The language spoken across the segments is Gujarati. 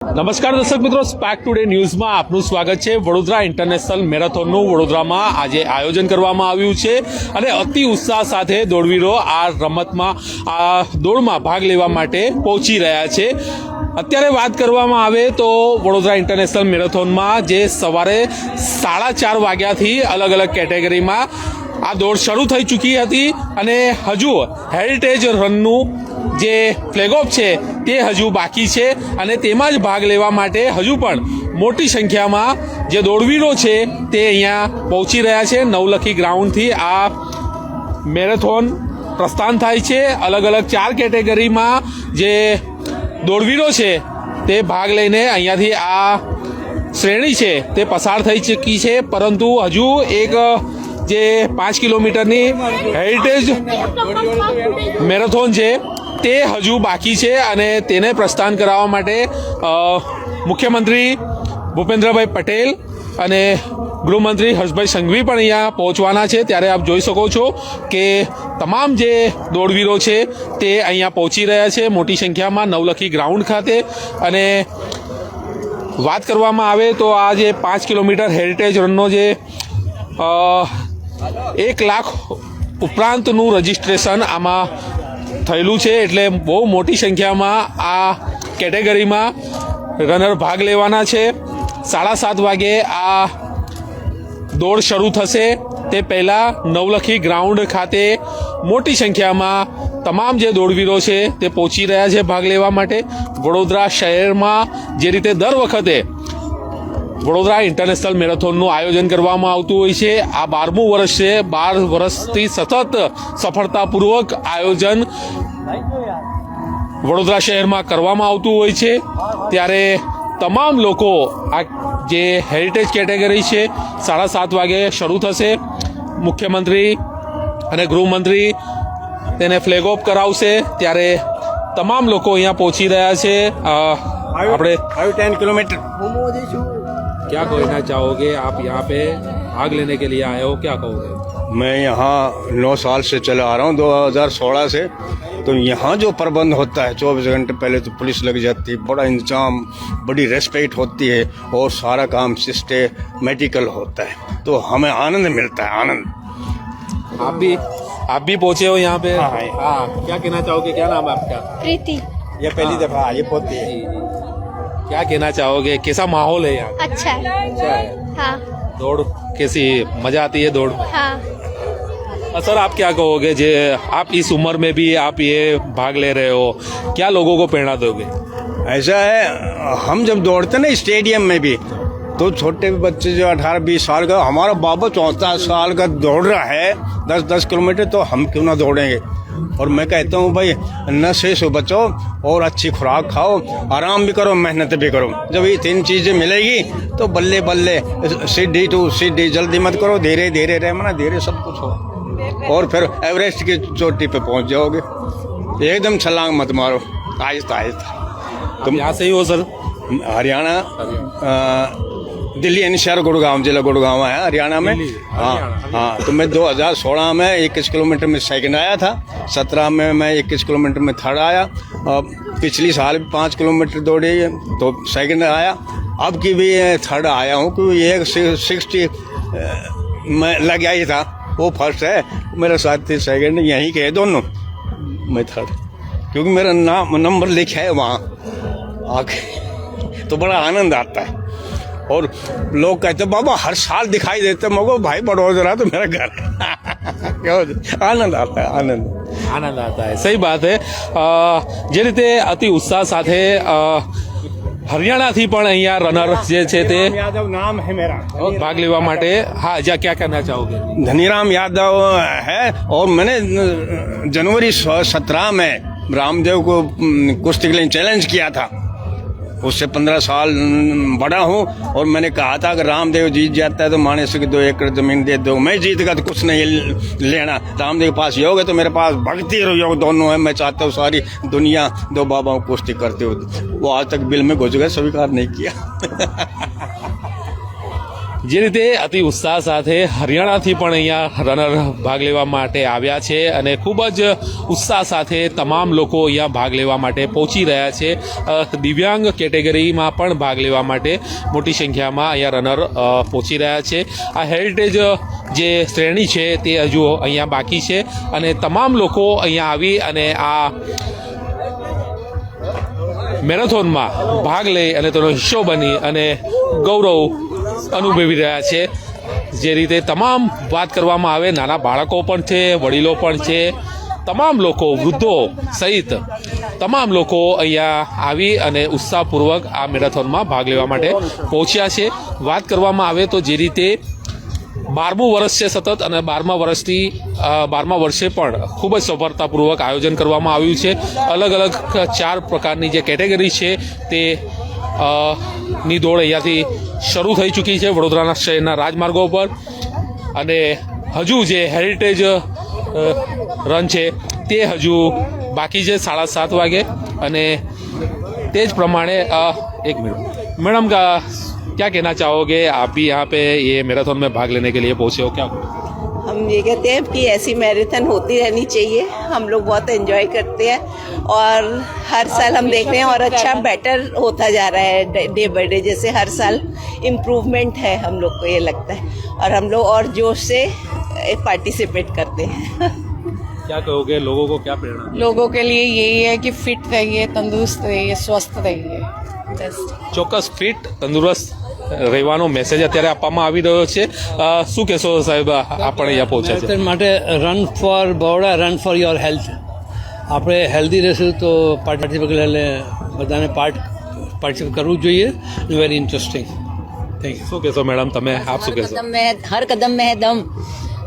નમસ્કાર દર્શક મિત્રો સ્પાક ટુડે ન્યૂઝમાં આપનું સ્વાગત છે. વડોદરા ઇન્ટરનેશનલ મેરેથોનનું વડોદરામાં આજે આયોજન કરવામાં આવ્યું છે અને અતિ ઉત્સાહ સાથે દોડવીરો આ રમતમાં, આ દોડમાં ભાગ લેવા માટે પહોંચી રહ્યા છે. અત્યારે વાત કરવામાં આવે તો વડોદરા ઇન્ટરનેશનલ મેરેથોનમાં જે સવારે સાડા ચાર વાગ્યાથી અલગ અલગ કેટેગરીમાં આ દોડ શરૂ થઈ ચૂકી હતી અને હજુ હેરિટેજ રનનું જે ફ્લેગ ઓફ છે, તે હજુ બાકી છે અને તેમાં જ ભાગ લેવા માટે હજુ પણ મોટી સંખ્યામાં જે દોડવીરો છે, તે અહીંયા પહોંચી રહ્યા છે. નવલખી ગ્રાઉન્ડથી આ મેરેથોન પ્રસ્થાન થાય છે. અલગ અલગ ચાર કેટેગરીમાં જે દોડવીરો છે, તે ભાગ લઈને અહીંયાથી આ શ્રેણી છે, તે પસાર થઈ ચૂકી છે. પરંતુ હજુ એક, જે પાંચ કિલોમીટરની હેરિટેજ મેરેથોન છે તે હજુ બાકી છે અને તેને પ્રસ્થાન કરાવવા માટે મુખ્યમંત્રી ભૂપેન્દ્રભાઈ પટેલ અને ગૃહમંત્રી હર્ષભાઈ સંઘવી પણ અહીંયા પહોંચવાના છે. ત્યારે આપ જોઈ શકો છો કે તમામ જે દોડવીરો છે તે અહીંયા પહોંચી રહ્યા છે. મોટી સંખ્યામાં નવલખી ગ્રાઉન્ડ ખાતે. અને વાત કરવામાં આવે તો આ જે પાંચ કિલોમીટર હેરિટેજ રનનો જે એક લાખ ઉપરાંતનું રજિસ્ટ્રેશન આમાં થયેલું છે એટલે બહુ મોટી સંખ્યામાં આ કેટેગરીમાં રનર ભાગ લેવાના છે. સાડા સાત વાગે આ દોડ શરૂ થશે. તે પહેલાં નવલખી ગ્રાઉન્ડ ખાતે મોટી સંખ્યામાં તમામ જે દોડવીરો છે તે પહોંચી રહ્યા છે ભાગ લેવા માટે. વડોદરા શહેરમાં જે રીતે દર વખતે વડોદરા ઇન્ટરનેશનલ મેરેથોનનું આયોજન કરવામાં આવતું હોય છે. આ બારમું વર્ષ છે. બાર વર્ષથી સતત સફળતાપૂર્વક આયોજન વડોદરા શહેરમાં કરવામાં આવતું હોય છે. ત્યારે તમામ લોકો આ જે હેરિટેજ કેટેગરી છે સાડા સાત વાગે શરૂ થશે. મુખ્યમંત્રી અને ગૃહમંત્રી તેને ફ્લેગ ઓફ કરાવશે. ત્યારે તમામ લોકો અહીંયા પહોંચી રહ્યા છે. આપણે ટેન કિલોમીટર क्या कहना चाहोगे? आप यहाँ पे भाग लेने के लिए आए हो क्या कहोगे? मैं यहाँ नौ साल से चला आ रहा हूँ 2016 से। तो यहाँ जो प्रबंध होता है 24 घंटे पहले तो पुलिस लग जाती है बड़ा इंतज़ाम बड़ी रेस्पेक्ट होती है और सारा काम सिस्टेमेटिकल होता है। तो हमें आनंद मिलता है आनंद। आप भी आप भी पहुँचे हो यहाँ पे? हाँ, हाँ। हाँ क्या कहना चाहोगे? क्या नाम है आपका? प्रीति। ये पहली दफ़ा ये पोती है। क्या कहना चाहोगे? कैसा माहौल है यहाँ? अच्छा। है अच्छा है। हाँ। दौड़ कैसी मज़ा आती है दौड़ में? हाँ। सर आप क्या कहोगे? जे आप इस उम्र में भी आप ये भाग ले रहे हो क्या लोगों को प्रेरणा दोगे? ऐसा है हम जब दौड़ते ना स्टेडियम में भी तो छोटे भी बच्चे जो अठारह बीस साल का हमारा बाबा चौदह साल का दौड़ रहा है दस दस किलोमीटर तो हम क्यों ना दौड़ेंगे? और मैं कहता हूँ भाई नशे से बचो और अच्छी खुराक खाओ आराम भी करो मेहनत भी करो। जब ये तीन चीज़ें मिलेगी तो बल्ले बल्ले सीढ़ी टू सीढ़ी जल्दी मत करो धीरे धीरे रहना धीरे सब कुछ हो। और फिर एवरेस्ट की चोटी पे पहुँच जाओगे। एकदम छलांग मत मारो। आहिस्ता आहिस्ता। तुम यहाँ से ही हो सर? हरियाणा दिल्ली शहर गुड़गांव जिला गुड़गांव है हरियाणा में। हाँ हाँ तो मैं 2016 में इक्कीस किलोमीटर में सेकंड आया था। 17 में मैं इक्कीस किलोमीटर में थर्ड आया। और पिछली साल भी पाँच किलोमीटर दौड़ी तो सेकंड आया। अब की भी थर्ड आया हूँ क्योंकि ये सिक्सटी मैं लग गया ही था। वो फ़र्स्ट है मेरा साथी सेकंड यहीं के है दोनों। मैं थर्ड क्योंकि मेरा नाम नंबर लिखा है वहाँ। आके तो बड़ा आनंद आता है। और लोग कहते बाबा हर साल दिखाई देते मगो भाई बड़ोदरा तो मेरा घर है क्यों आनंद आता है आनंद આનંદ આતા હૈ સહી બાત હૈ અ, જે રીતે અતિ ઉત્સાહ સાથે અ, હરિયાણાથી પણ અહીંયા રનર જે છે તે यादव नाम है मेरा ભાગ લેવા માટે હા જા ક્યાં કહેના ચાહોગે धनीराम यादव है और मैंने जनवरी सत्रह में रामदेव को अम, कुश्ती के लिए चैलेंज किया था उससे पंद्रह साल बड़ा हूँ और मैंने कहा था, अगर रामदेव जीत जाता है तो माने से दो एकड़ ज़मीन दे दो। मैं जीतगा तो कुछ नहीं लेना। रामदेव के पास योग है तो मेरे पास भक्ति और योग दोनों है, मैं चाहता हूँ सारी दुनिया दो बाबाओं को कुश्ती करते हो वो आज तक बिल में घुस गए, स्वीकार नहीं किया। જે રીતે અતિ ઉત્સાહ સાથે હરિયાણાથી પણ અહીંયા રનર ભાગ લેવા માટે આવ્યા છે અને ખૂબ જ ઉત્સાહ સાથે તમામ લોકો અહીંયા ભાગ લેવા માટે પહોંચી રહ્યા છે. દિવ્યાંગ કેટેગરીમાં પણ ભાગ લેવા માટે મોટી સંખ્યામાં અહીંયા રનર પહોંચી રહ્યા છે. આ હેરિટેજ જે શ્રેણી છે તે હજુ અહીંયા બાકી છે અને તમામ લોકો અહીંયા આવી અને આ મેરેથોનમાં ભાગ લઈ અને તેનો હિસ્સો બની અને ગૌરવ અનુભવી રહ્યા છે. જે રીતે તમામ વાત કરવામાં આવે, નાના બાળકો પણ છે, વડીલો પણ છે, તમામ લોકો, વૃદ્ધો સહિત તમામ લોકો અહીંયા આવી અને ઉત્સાહપૂર્વક આ મેરેથોનમાં ભાગ લેવા માટે પહોંચ્યા છે. વાત કરવામાં આવે તો જે રીતે બારમું વર્ષ છે સતત અને બારમા વર્ષથી બારમા વર્ષે પણ ખૂબ જ સફળતાપૂર્વક આયોજન કરવામાં આવ્યું છે. અલગ અલગ ચાર પ્રકારની જે કેટેગરી છે તે ની દોડ અહીંયાથી શરૂ થઈ ચૂકી છે વડોદરાના શહેરના રાજમાર્ગો પર અને હજુ જે હેરિટેજ રન છે તે હજુ બાકી છે સાડા સાત વાગે. અને તે જ પ્રમાણે એક મિનિટ મેડમ ક્યાં કહેના ચાહો કે આપી યહાં પે યે મેરાથોન મેં ભાગ લેને કે લીએ પહોંચ્યો? ક્યાં? हम ये कहते हैं कि ऐसी मैराथन होती रहनी चाहिए। हम लोग बहुत एंजॉय करते हैं और हर साल हम देख रहे हैं और अच्छा बेटर होता जा रहा है डे बाई डे जैसे हर साल इम्प्रूवमेंट है हम लोग को ये लगता है। और हम लोग और जोश से पार्टिसिपेट करते हैं। क्या कहोगे? लोगों को क्या प्रेरणा लोगों के लिए यही है कि फिट रहिए तंदुरुस्त रहिए स्वस्थ रहिए। चौकस फिट तंदुरुस्त। રહેવાનો મેસેજ અત્યારે આપવામાં આવી રહ્યો છે. શું કહેશો સાહેબ આપણે અહીંયા પહોંચ્યા છે? માટે run for Baroda run for your health આપણે હેલ્ધી રહેશું તો પાર્ટિસિપેટ એટલે બધાને પાર્ટ પાર્ટિસિપેટ કરવું જ જોઈએ. વેરી ઇન્ટરેસ્ટિંગ થેન્ક યુ શું કહેશો મેડમ તમે? આપ શું કહેશો? હર કદમ મેં દમ.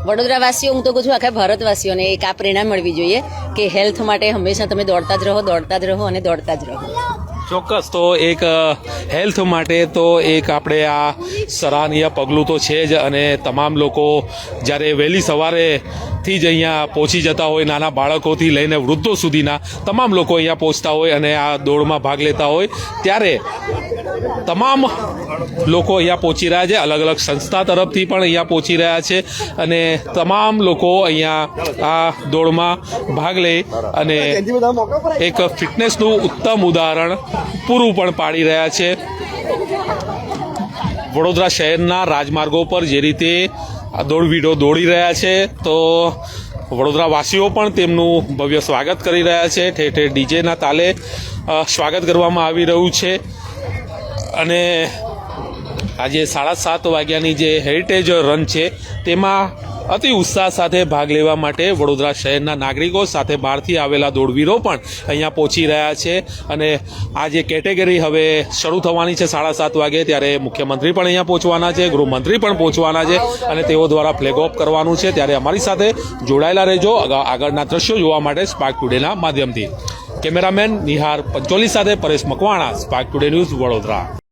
વડોદરાવાસીઓ હું તો કહું છું આખા ભારતવાસીઓને એક આ પ્રેરણા મળવી જોઈએ કે હેલ્થ માટે હંમેશા તમે દોડતા જ રહો દોડતા જ રહો અને દોડતા જ રહો. ચોક્કસ, તો એક હેલ્થ માટે તો એક આપણે આ સરાહનીય પગલું તો છે જ અને તમામ લોકો જ્યારે વહેલી સવારે થી જ અહીંયા પહોંચી જતા હોય, નાના બાળકોથી લઈને વૃદ્ધો સુધીના, તમામ લોકો અહીંયા પહોંચતા હોય અને આ દોડમાં ભાગ લેતા હોય, ત્યારે તમામ લોકો અહીંયા પહોંચી રહ્યા છે. અલગ અલગ સંસ્થા તરફથી પણ અહીંયા પહોંચી રહ્યા છે અને તમામ લોકો અહીંયા આ દોડમાં ભાગ લે અને એક ફિટનેસનું ઉત્તમ ઉદાહરણ પૂરું પણ પાડી રહ્યા છે. વડોદરા શહેરના રાજમાર્ગો પર જે રીતે દોડવીડો દોડી રહ્યા છે, તો વડોદરાવાસીઓ પણ તેમનું ભવ્ય સ્વાગત કરી રહ્યા છે. ઠેર ઠેર ડીજેના તાલે સ્વાગત કરવામાં આવી રહ્યું છે. અને આજે સાડા સાત વાગ્યાની જે હેરિટેજ રન છે, તેમાં અતિ ઉત્સાહ સાથે ભાગ લેવા માટે વડોદરા શહેરના નાગરિકો સાથે બહારથી આવેલા દોડવીરો પણ અહીંયા પહોંચી રહ્યા છે. અને આ જે કેટેગરી હવે શરૂ થવાની છે સાડા સાત વાગે, ત્યારે મુખ્યમંત્રી પણ અહીંયા પહોંચવાના છે, ગૃહમંત્રી પણ પહોંચવાના છે અને તેઓ દ્વારા ફ્લેગ ઓફ કરવાનું છે. ત્યારે અમારી સાથે જોડાયેલા રહેજો. આગળના દ્રશ્યો જોવા માટે સ્પાર્ક ટુડેના માધ્યમથી. કેમેરામેન નિહાર પંચોલી સાથે Paresh Makwana spark today news Vadodara.